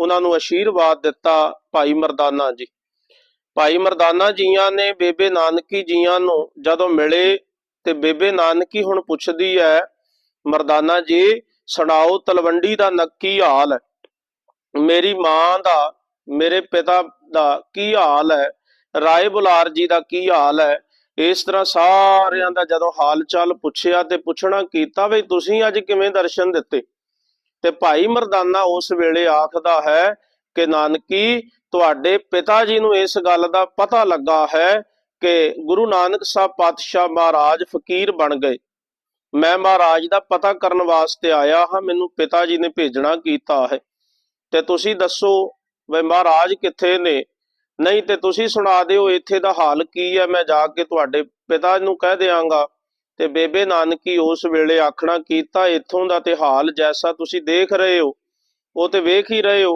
ਉਹਨਾਂ ਨੂੰ ਅਸ਼ੀਰਵਾਦ ਦਿੱਤਾ ਭਾਈ ਮਰਦਾਨਾ ਜੀ। ਭਾਈ ਮਰਦਾਨਾ ਜੀਆਂ ਨੇ ਬੇਬੇ ਨਾਨਕੀ ਜੀਆਂ ਨੂੰ ਜਦੋਂ ਮਿਲੇ ਤੇ ਬੇਬੇ ਨਾਨਕੀ ਹੁਣ ਪੁੱਛਦੀ ਹੈ, ਮਰਦਾਨਾ ਜੀ, ਸੁਣਾਓ ਤਲਵੰਡੀ ਦਾ ਨੱਕੀ ਹਾਲ ਹੈ। ਮੇਰੀ ਮਾਂ ਦਾ, ਮੇਰੇ ਪਿਤਾ ਦਾ ਕੀ ਹਾਲ ਹੈ? ਰਾਏ ਬੁਲਾਰ ਜੀ ਦਾ ਕੀ ਹਾਲ ਹੈ? ਇਸ ਤਰ੍ਹਾਂ ਸਾਰਿਆਂ ਦਾ ਜਦੋਂ ਹਾਲ ਚਾਲ ਪੁੱਛਿਆ ਤੇ ਪੁੱਛਣਾ ਕੀਤਾ ਵੀ ਤੁਸੀਂ ਅੱਜ ਕਿਵੇਂ ਦਰਸ਼ਨ ਦਿੱਤੇ? ਤੇ ਭਾਈ ਮਰਦਾਨਾ ਉਸ ਵੇਲੇ ਆਖਦਾ ਹੈ ਕਿ ਨਾਨਕੀ, ਤੁਹਾਡੇ ਪਿਤਾ ਜੀ ਨੂੰ ਇਸ ਗੱਲ ਦਾ ਪਤਾ ਲੱਗਾ ਹੈ ਕਿ ਗੁਰੂ ਨਾਨਕ ਸਾਹਿਬ ਪਾਤਸ਼ਾਹ ਮਹਾਰਾਜ ਫਕੀਰ ਬਣ ਗਏ। ਮੈਂ ਮਹਾਰਾਜ ਦਾ ਪਤਾ ਕਰਨ ਵਾਸਤੇ ਆਇਆ ਹਾਂ, ਮੈਨੂੰ ਪਿਤਾ ਜੀ ਨੇ ਭੇਜਣਾ ਕੀਤਾ ਹੈ। ਤੇ ਤੁਸੀਂ ਦੱਸੋ ਵੀ ਮਹਾਰਾਜ ਕਿੱਥੇ ਨੇ? ਨਹੀਂ ਤੇ ਤੁਸੀਂ ਸੁਣਾ ਦਿਓ, ਇੱਥੇ ਦਾ ਹਾਲ ਕੀ ਹੈ? ਮੈਂ ਜਾ ਕੇ ਤੁਹਾਡੇ ਪਿਤਾ ਨੂੰ ਕਹਿ ਦਿਆਂਗਾ। ਤੇ ਬੇਬੇ ਨਾਨਕੀ ਉਸ ਵੇਲੇ ਆਖਣਾ ਕੀਤਾ ਇੱਥੋਂ ਦਾ ਤੇ ਹਾਲ ਜੈਸਾ ਤੁਸੀਂ ਦੇਖ ਰਹੇ ਹੋ, ਉਹ ਤੇ ਵੇਖ ਹੀ ਰਹੇ ਹੋ।